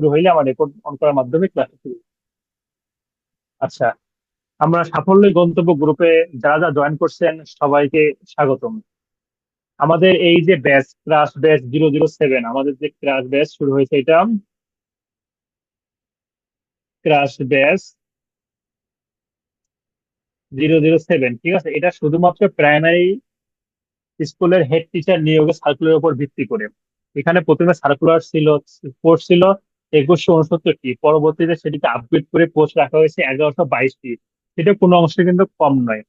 শুরু হইলে আমার রেকর্ড অন করার মাধ্যমে ক্লাস শুরু আচ্ছা আমরা সাফল্য গন্তব্য গ্রুপে যারা যারা জয়েন করছেন সবাইকে স্বাগতম। আমাদের এই যে batch class batch zero zero seven আমাদের যে ক্লাস ব্যাচ শুরু হয়েছে এটা class batch zero zero seven ঠিক আছে? এটা শুধুমাত্র প্রাইমারি স্কুলের হেড টিচার নিয়োগের সার্কুলার উপর ভিত্তি করে। এখানে প্রথমে সার্কুলার ছিল পোস্ট ছিল একুশশো উনসত্তরটি পরবর্তীতে সেটিকে আপগ্রেড করে পোস্ট রাখা হয়েছে এগারোশো বাইশটি সেটা কোনো অংশে কিন্তু কম নয়।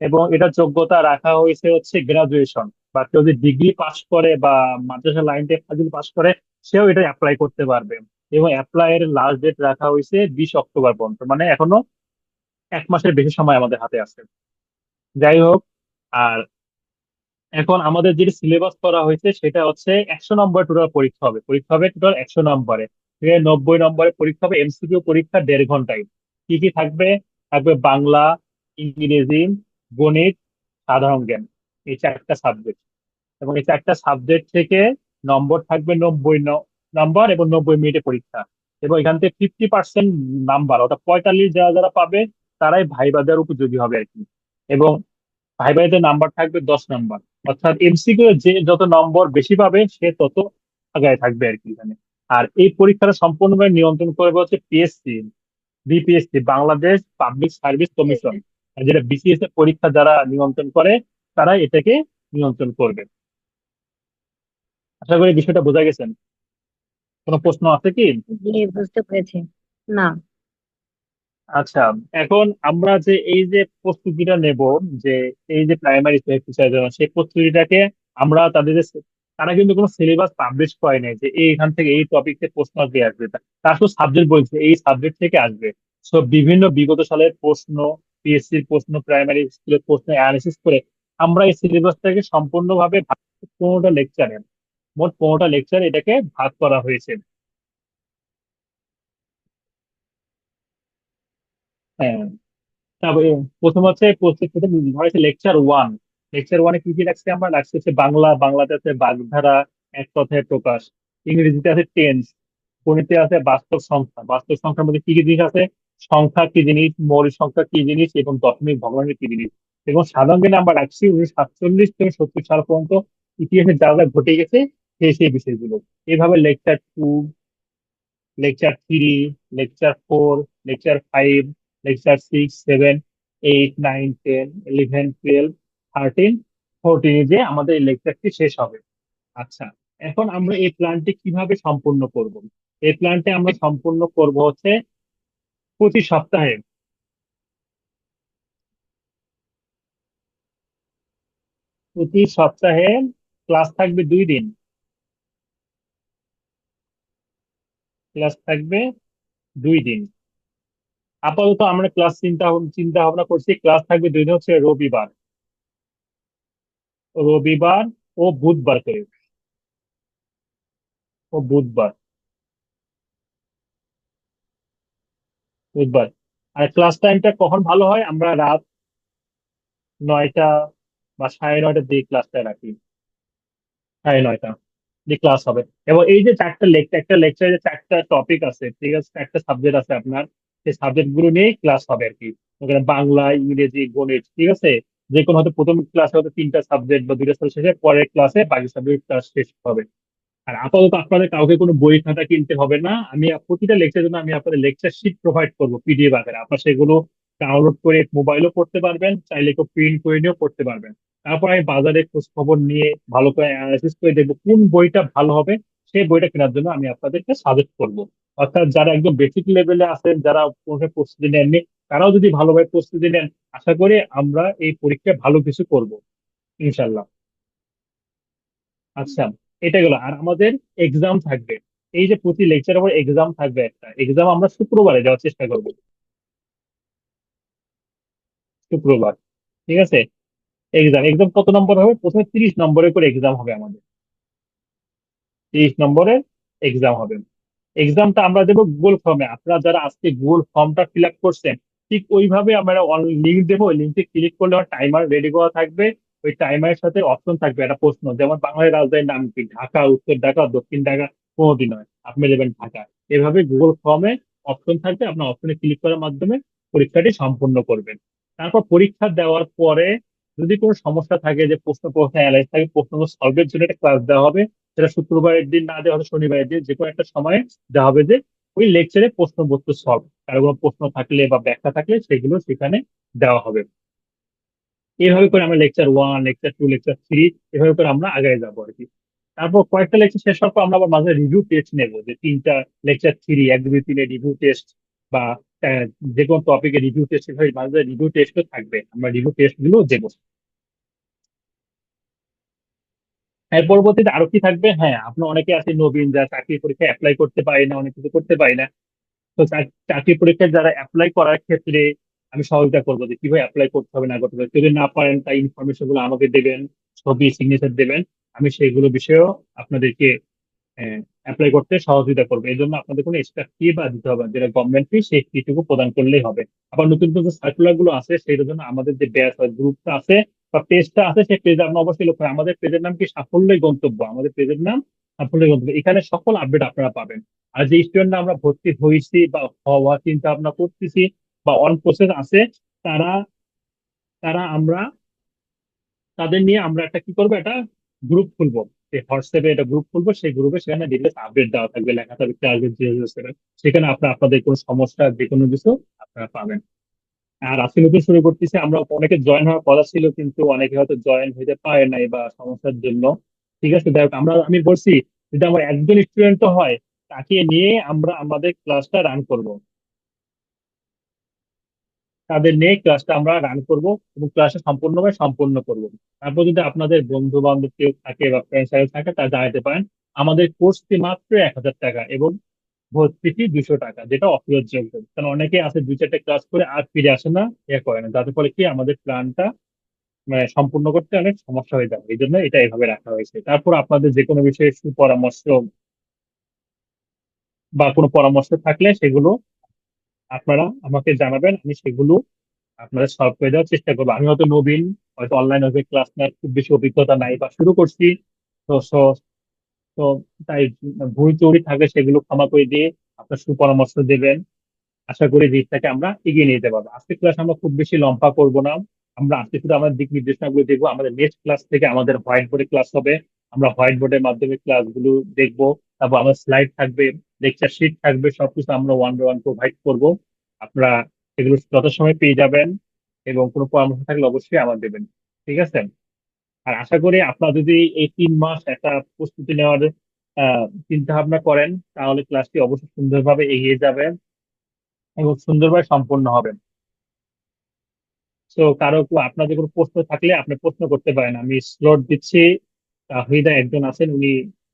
এবং এটা যোগ্যতা রাখা হয়েছে হচ্ছে গ্রাজুয়েশন বা কেউ যদি ডিগ্রি পাস করে বা মাদ্রাসা লাইন টেক যদি পাস করে, সেও এটা অ্যাপ্লাই করতে পারবে। এবং অ্যাপ্লাই এর লাস্ট ডেট রাখা হয়েছে বিশ অক্টোবর পর্যন্ত। মানে এখনও এক মাসের বেশি সময় আমাদের হাতে আছে। যাই হোক, আর এখন আমাদের যে সিলেবাস করা হয়েছে, সেটা হচ্ছে একশো নম্বর টোটাল পরীক্ষা হবে। পরীক্ষা হবে টোটাল একশো নম্বরে। আছে নব্বই নম্বরের পরীক্ষা হবে এমসিকিউ পরীক্ষা দেড় ঘন্টায়। কি কি থাকবে? থাকবে বাংলা, ইংরেজি, গণিত, সাধারণ জ্ঞান। এই চারটা সাবজেক্ট এবং এই চারটা সাবজেক্ট থেকে নম্বর থাকবে নব্বই নম্বর এবং নব্বই মিনিটে পরীক্ষা। এবং এখান থেকে ফিফটি পার্সেন্ট নাম্বার অর্থাৎ পঁয়তাল্লিশ যারা যারা পাবে, তারাই ভাইবা দেওয়ার উপযোগী হবে আর কি। এবং ভাইবাদের নাম্বার থাকবে দশ নাম্বার অর্থাৎ এমসিকিউ যে যত নম্বর বেশি পাবে, সে তত আগায় থাকবে আর কি এখানে। আর এই পরীক্ষাটা সম্পূর্ণভাবে নিয়ন্ত্রণ করবে হচ্ছে PSC BPSC Bangladesh public service commission যেটা বিসিএস এর পরীক্ষা যারা নিয়ন্ত্রণ করে তারা এটাকে নিয়ন্ত্রণ করবে। আশা করি বিষয়টা বোঝা গেছেন। কোনো প্রশ্ন আছে কি? বুঝতে পেরেছি। না। আচ্ছা এখন আমরা যে এই যে প্রস্তুতিটা নেব যে এই যে প্রাইমারি টিচার সেই প্রস্তুতিটাকে আমরা তাদের যে তারা কিন্তু কোনো সিলেবাস পাবলিশ করে নাই যে এইখান থেকে এই টপিক থেকে প্রশ্ন আজকে আসবে। তারা শুধু সাবজেক্ট বলছে, এই সাবজেক্ট থেকে আসবে। সো বিভিন্ন বিগত সালের প্রশ্ন পিএসসির প্রশ্ন প্রাইমারি স্কুলের প্রশ্ন অ্যানালিসিস করে আমরা এই সিলেবাসটাকে সম্পূর্ণভাবে পনেরোটা লেকচারে মোট পনেরোটা লেকচার এটাকে ভাগ করা হয়েছে। হ্যাঁ। তারপরে প্রথম হচ্ছে হচ্ছে লেকচার ওয়ান লেকচার ওয়ানে কি কি রাখছি আমরা? রাখছি হচ্ছে বাংলা, বাংলাতে আছে বাগধারা, এক কথায় প্রকাশ। ইংরেজিতে আছে টেন্স গণিতে আছে বাস্তব সংখ্যা। বাস্তব সংখ্যার মধ্যে কি কি জিনিস আছে? সংখ্যা কি জিনিস? মৌলিক সংখ্যা কি জিনিস? এবং দশমিক ভগ্নাংশ কি জিনিস? এবং সাধারণ জ্ঞানে আমরা রাখছি উনিশশো সাতচল্লিশ থেকে সত্তর সাল পর্যন্ত ইতিহাসে যা যা ঘটে গেছে সেই সেই বিষয়গুলো। এইভাবে lecture two lecture three lecture four lecture five lecture six seven eight nine ten eleven twelve thirteen fourteen যে আমাদের এই লেকচারটি শেষ হবে। আচ্ছা এখন আমরা এই প্ল্যানটি কীভাবে সম্পূর্ণ করব? এই প্ল্যানটি আমরা সম্পূর্ণ করব হচ্ছে প্রতি সপ্তাহে। প্রতি সপ্তাহে ক্লাস থাকবে দুই দিন। ক্লাস থাকবে দুই দিন। আপাতত আমরা ক্লাস চিন্তা চিন্তা ভাবনা করছি ক্লাস থাকবে দুই দিন হচ্ছে রবিবার। রবিবার ও বুধবার করে। ও বুধবার। বুধবার। আর ক্লাস টাইমটা কখন ভালো হয়? আমরা রাত নয়টা বা সাড়ে নয়টার দিকে ক্লাসটা রাখি। সাড়ে নয়টা দিয়ে ক্লাস হবে। এবং এই যে চারটা লেকচার একটা লেকচারে চারটা টপিক আছে, ঠিক আছে? চারটা সাবজেক্ট আছে আপনার। সেই সাবজেক্টগুলো নিয়ে ক্লাস হবে আর কি। বাংলা, ইংরেজি, গণিত, ঠিক আছে? যে কোনো হয়তো প্রথম ক্লাসে হয়তো তিনটা সাবজেক্ট বা দুইটা সাবজেক্ট শেষে পরের ক্লাসে বাকি সাবজেক্ট ক্লাস শেষ হবে। আর আপাতত আপনাদের কাউকে কোনো বই খাতা কিনতে হবে না। আমি প্রতিটা লেকচারের জন্য আমি আপনাদের লেকচার শিট প্রোভাইড করব পিডিএফ আকারে। আপনার সেগুলো ডাউনলোড করে মোবাইলও পড়তে পারবেন, চাইলে কেউ প্রিন্ট করে নিয়েও পড়তে পারবেন। তারপর আমি বাজারে খোঁজ খবর নিয়ে ভালো করে অ্যানালাইসিস করে দেখব কোন বইটা ভালো হবে, সেই বইটা কেনার জন্য আমি আপনাদেরকে সাজেস্ট করব। অর্থাৎ যারা একদম বেসিক লেভেলে আছেন, যারা প্রস্তুতি নেননি, তারাও যদি ভালোভাবে প্রস্তুতি নেন, আশা করি আমরা এই পরীক্ষায় ভালো কিছু করব ইনশাল্লাহ আচ্ছা এটা গেল। আর আমাদের এক্সাম থাকবে। এই যে প্রতি লেকচার পর এক্সাম থাকবে একটা। এক্সাম আমরা শুক্রবারে যাওয়ার চেষ্টা করব। শুক্রবার, ঠিক আছে? এক্সাম এক্সাম কত নম্বর হবে? প্রথমে তিরিশ নম্বরের করে এক্সাম হবে আমাদের। তিরিশ নম্বরের এক্সাম হবে। এক্সামটা আমরা দেবো গুগল ফর্মে আপনারা যারা আজকে গুগল ফর্মটা ফিল আপ করছেন, ঠিক ওইভাবে আমরা লিঙ্ক দেবো। ওই লিঙ্কে ক্লিক করলে আমার টাইমার রেডি করা থাকবে। ওই টাইমারের সাথে অপশন থাকবে একটা প্রশ্ন, যেমন বাংলাদেশ রাজধানীর নাম কি? ঢাকা, উত্তর ঢাকা, দক্ষিণ ঢাকা, কোনোদিন নয়। আপনি দেবেন ঢাকা। এভাবে গুগল ফর্মে অপশন থাকবে। আপনার অপশনে ক্লিক করার মাধ্যমে পরীক্ষাটি সম্পূর্ণ করবেন। তারপর পরীক্ষা দেওয়ার পরে যদি কোনো সমস্যা থাকে যে প্রশ্ন প্রশ্ন অ্যালাইজ থাকে প্রশ্ন সলভের জন্য একটা ক্লাস দেওয়া হবে। সেটা শুক্রবারের দিন না দেওয়া হবে শনিবারের দিন যে কোনো একটা সময়ে দেওয়া হবে যে ওই লেকচারে প্রশ্নপত্র সলভ কারও কোনো প্রশ্ন থাকলে বা ব্যাখ্যা থাকলে সেগুলো সেখানে দেওয়া হবে। এইভাবে করে আমরা lecture one lecture two lecture three এভাবে করে আমরা আগে যাব আর কি। তারপর কয়েকটা লেকচার শেষ হওয়ার পর আমরা আবার মাঝে রিভিউ টেস্ট নেব যে তিনটা লেকচার থ্রি এক, দুই তিনে রিভিউ টেস্ট বা যে কোনো টপিকে রিভিউ টেস্ট মাঝে রিভিউ টেস্টও থাকবে। আমরা রিভিউ টেস্টগুলো দেবো। এর পরবর্তীতে আরও কি থাকবে? হ্যাঁ আপনার অনেকে আছে নবীন যারা চাকরি পরীক্ষা অ্যাপ্লাই করতে পারে না, অনেক কিছু করতে পারে না। তো চাক- চাকরি পরীক্ষায় যারা অ্যাপ্লাই করার ক্ষেত্রে আমি সহযোগিতা করব যে কীভাবে অ্যাপ্লাই করতে হবে না করতে হবে। যদি না পারেন, তাই ইনফরমেশনগুলো আমাকে দেবেন, ছবি সিগনেচার দেবেন। আমি সেইগুলো বিষয়েও আপনাদেরকে অ্যাপ্লাই করতে সহযোগিতা করবে। এই জন্য আপনাদের কোনো এক্সট্রা ফি বা দিতে হবে যেটা গভর্নমেন্ট ফি সেই ফিটুকু প্রদান করলেই হবে। আবার নতুন নতুন সার্কুলারগুলো আছে, সেইটার জন্য আমাদের যে হয় গ্রুপটা আছে বা পেজটা আছে সেই পেজে আপনি অবশ্যই লক্ষ্য আমাদের পেজের নাম কি? সাফল্যই গন্তব্য। আমাদের পেজের নাম সাফল্যই গন্তব্য। এখানে সকল আপডেট আপনারা পাবেন। আর যে স্টুডেন্টরা আমরা ভর্তি হয়েছি বা হওয়ার চিন্তা ভাবনা করতেছি বা অন প্রসেস আছে, তারা তারা আমরা, তাদের নিয়ে আমরা একটা কি করব? একটা গ্রুপ খুলবো। হোয়াটসঅ্যাপে একটা গ্রুপ খুলবো। সেই গ্রুপে সেখানে ডিটেলস আপডেট দেওয়া থাকবে। লেখা থাকবে সেখানে আপনার, আপনাদের কোনো সমস্যা যে কোনো কিছু আপনারা পাবেন। আর আজকে নতুন শুরু করতেছি, আমরা অনেকে জয়েন হওয়ার কথা ছিল, কিন্তু অনেকে হয়তো জয়েন হইতে পারে নাই বা সমস্যার জন্য। ঠিক আছে, দেখ, আমরা, আমি বলছি, যদি আমার একজন স্টুডেন্ট হয়, তাকে নিয়ে আমরা আমাদের ক্লাসটা রান করব। তাদের নিয়ে ক্লাসটা আমরা রান করব এবং ক্লাসটা সম্পূর্ণভাবে সম্পূর্ণ করব। তারপর যদি আপনাদের বন্ধু বান্ধব কেউ থাকে বা ফ্রেন্ড সার্কেল থাকে তা জানাতে পারেন, আমাদের কোর্স ফি মাত্র এক হাজার টাকা এবং ভর্তি ফি দুশো টাকা, যেটা অফিরতযোগ্য কারণ অনেকে আছে দুই চারটে ক্লাস করে আর ফিরে আসে না, এ করে না। যাতে ফলে কি আমাদের প্ল্যানটা মানে সম্পূর্ণ করতে অনেক সমস্যা হয়ে যাবে। এই জন্য এটা এভাবে রাখা হয়েছে। তারপর আপনাদের যে কোনো বিষয়ে সুপরামর্শ বা কোনো পরামর্শ থাকলে সেগুলো আপনারা আমাকে জানাবেন, আমি সেগুলো আপনাদের সলভ করে দেওয়ার চেষ্টা করব। আমি হয়তো নবীন, হয়তো অনলাইন ক্লাস নেওয়ার খুব বেশি অভিজ্ঞতা নাই বা শুরু করছি। তো তো তাই ভুল ত্রুটি থাকলে সেগুলো ক্ষমা করে দিয়ে আপনার সুপরামর্শ দেবেন। আশা করি জিনিসটাকে আমরা এগিয়ে নিয়ে যেতে পারব। আজকে ক্লাস আমরা খুব বেশি লম্বা করব না। আমরা আজকে শুধু আমাদের দিক নির্দেশনাগুলো দেখব। আমাদের নেক্সট ক্লাস থেকে আমাদের হোয়াইট বোর্ডে ক্লাস হবে। আমরা হোয়াইট বোর্ডের মাধ্যমে ক্লাসগুলো দেখব। তারপর আমাদের স্লাইড থাকবে লেকচার শিট থাকবে, সবকিছু আমরা ওয়ান বাই ওয়ান প্রোভাইড করব। আপনারা এগুলো যথাসময় পেয়ে যাবেন এবং কোনো পরামর্শ থাকলে অবশ্যই আমার দেবেন। ঠিক আছে? আর আশা করি আপনারা যদি এই তিন মাস একটা প্রস্তুতি নেওয়ার চিন্তা ভাবনা করেন তাহলে ক্লাসটি অবশ্যই সুন্দরভাবে এগিয়ে যাবে এবং সুন্দরভাবে সম্পন্ন হবে। তো কারও আপনাদের কোনো প্রশ্ন থাকলে আপনি প্রশ্ন করতে পারেন। আমি স্লট দিচ্ছি তাহিদা একজন আছেন উনি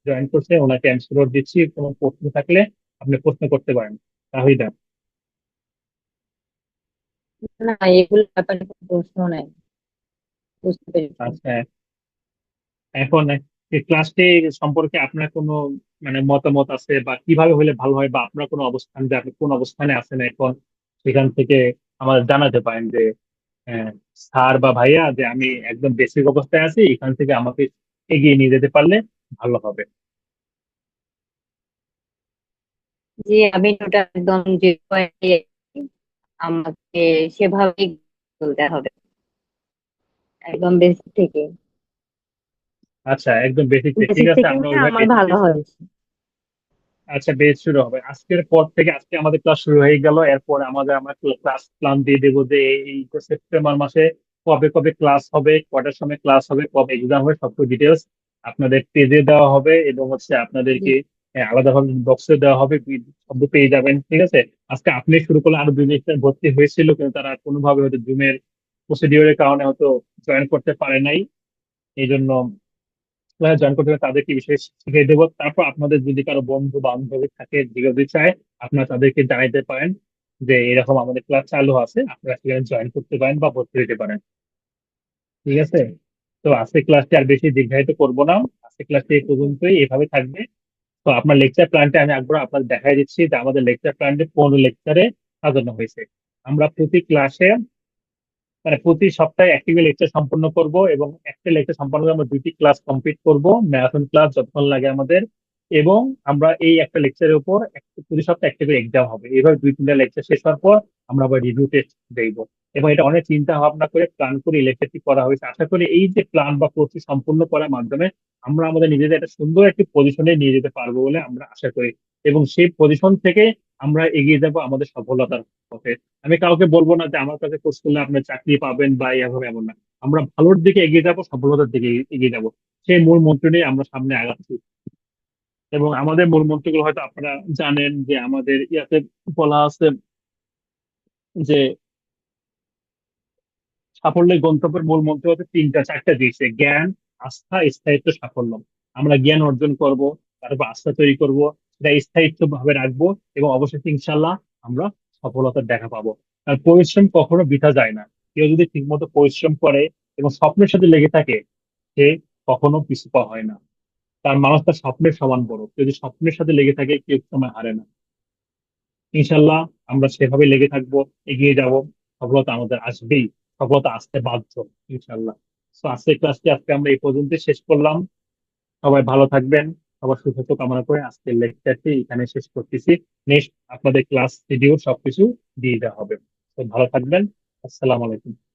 জয়েন করছে ওনাকে আমি স্লট দিচ্ছি কোনো প্রশ্ন থাকলে আপনি প্রশ্ন করতে পারেন। তাহিদা। না এগুলো ব্যাপারে প্রশ্ন নাই। বুঝতে পেরেছি। আচ্ছা। এখন ক্লাসটি সম্পর্কে আপনার কোনো মানে মতামত আছে বা কীভাবে হলে ভালো হয় বা আপনার কোনো অবস্থান যে আপনি কোন অবস্থানে আছেন এখন সেখান থেকে আমাদের জানাতে পারেন যে স্যার বা ভাইয়া যে আমি একদম বেসিক অবস্থায় আছি, এখান থেকে আমাকে এগিয়ে নিয়ে যেতে পারলে ভালো হবে। জি, আমি ওটা একদম যে আমাকে সেভাবেই চলতে হবে। একদম বেসিক থেকে আচ্ছা একদম বেসিক ঠিক আছে আমরা আমার ভালো হয়েছে। আচ্ছা বেশ শুরু হবে। আজকের পর থেকে আজকে আমাদের ক্লাস শুরু হয়ে গেল এরপর আমাদের আমরা ক্লাস প্ল্যান দিয়ে দেবো যে এই সেপ্টেম্বর মাসে কবে কবে ক্লাস হবে কটার সময় ক্লাস হবে কবে এক্সাম হবে সব ডিটেলস আপনাদের পেজে দেওয়া হবে এবং হচ্ছে আপনাদেরকে আহ, আলাদাভাবে বক্সে দেওয়া হবে সব পেয়ে যাবেন ঠিক আছে? আজকে আপনি শুরু করলে আরও দুই স্টুডেন্ট ভর্তি হয়েছিল কিন্তু তারা কোনোভাবে হয়তো জুমের প্রসিডিওরের কারণে হয়তো জয়েন করতে পারে নাই। এই জন্য ক্লাস জয়েন করতে তাদেরকে বিষয়ে শিখিয়ে দেবো। তারপর আপনাদের যদি কারও বন্ধু বান্ধবী থাকে যদি চায়, আপনারা তাদেরকে জানাইতে পারেন যে এরকম আমাদের ক্লাস চালু আছে, আপনারা সেখানে জয়েন করতে পারেন বা ভর্তি হতে পারেন। ঠিক আছে? তো আজকে ক্লাসটি আর বেশি দীর্ঘায়িত করব না। আজকে ক্লাসটি এই পর্যন্তই, এভাবে থাকবে। তো আপনার লেকচার প্ল্যানটা আমি একবার আপনার দেখাই দিচ্ছি যে আমাদের লেকচার প্ল্যানটি পনেরো লেকচারে সাজানো হয়েছে। আমরা প্রতি ক্লাসে মানে প্রতি সপ্তাহে একটি লেকচার সম্পন্ন করব এবং একটা লেকচার সম্পন্ন করে আমরা দুইটি ক্লাস কমপ্লিট করব। ম্যারাথন ক্লাস যতক্ষণ লাগে আমাদের। এবং আমরা এই একটা লেকচারের উপর প্রতি সপ্তাহে একটা করে এক্সাম হবে। এভাবে দুই, তিনটা লেকচার শেষ হওয়ার পর আমরা আবার রিভিউ টেস্ট দেখব এবং এটা অনেক চিন্তা ভাবনা করে প্ল্যান করে এই লেকচারটি করা হয়েছে। আশা করি এই যে প্ল্যান বা কোর্সটি সম্পূর্ণ করার মাধ্যমে আমরা আমাদের নিজেদের একটা সুন্দর একটি পজিশনে নিয়ে যেতে পারব বলে আমরা আশা করি। এবং সেই পজিশন থেকে আমরা এগিয়ে যাব আমাদের সফলতার পথে। আমি কাউকে বলব না যে আমার কাছে কোর্স করলে আপনি চাকরি পাবেন বা এভাবে এমন না। আমরা ভালোর দিকে এগিয়ে যাব, সফলতার দিকে এগিয়ে যাব। সেই মূল মন্ত্র নিয়ে আমরা সামনে আগাচ্ছি। এবং আমাদের মূল মন্ত্রগুলো হয়তো আপনারা জানেন যে আমাদের ইয়াতে বলা আছে যে সাফল্যের গন্তব্যের মূল মন্ত্র হচ্ছে তিনটা, চারটা দিয়েছে জ্ঞান, আস্থা, স্থায়িত্ব, সাফল্য। আমরা জ্ঞান অর্জন করব, তারপর আস্থা তৈরি করব, সেটা স্থায়িত্ব ভাবে রাখব এবং অবশ্যই ইনশাল্লাহ আমরা সফলতার দেখা পাবো। আর পরিশ্রম কখনো বৃথা যায় না। কেউ যদি ঠিকমতো পরিশ্রম করে এবং স্বপ্নের সাথে লেগে থাকে, সে কখনো পিছু পা হয় না। তার মানুষ তার স্বপ্নের সমান বড়। যদি স্বপ্নের সাথে লেগে থাকে, কেউ সময় হারে না। ইনশাল্লাহ আমরা সেভাবে লেগে থাকব, এগিয়ে যাব। সফলতা আমাদের আসবেই। সফলতা আসতে বাধ্য ইনশাল্লাহ তো আজকের ক্লাসটি আজকে আমরা এই পর্যন্ত শেষ করলাম। সবাই ভালো থাকবেন, সবার সুস্বাস্থ্য কামনা করে আজকের লেকচারটি এখানে শেষ করতেছি। নেক্সট আপনাদের ক্লাস শিডিউল সবকিছু দিয়ে দেওয়া হবে। তো ভালো থাকবেন। আসসালামু আলাইকুম।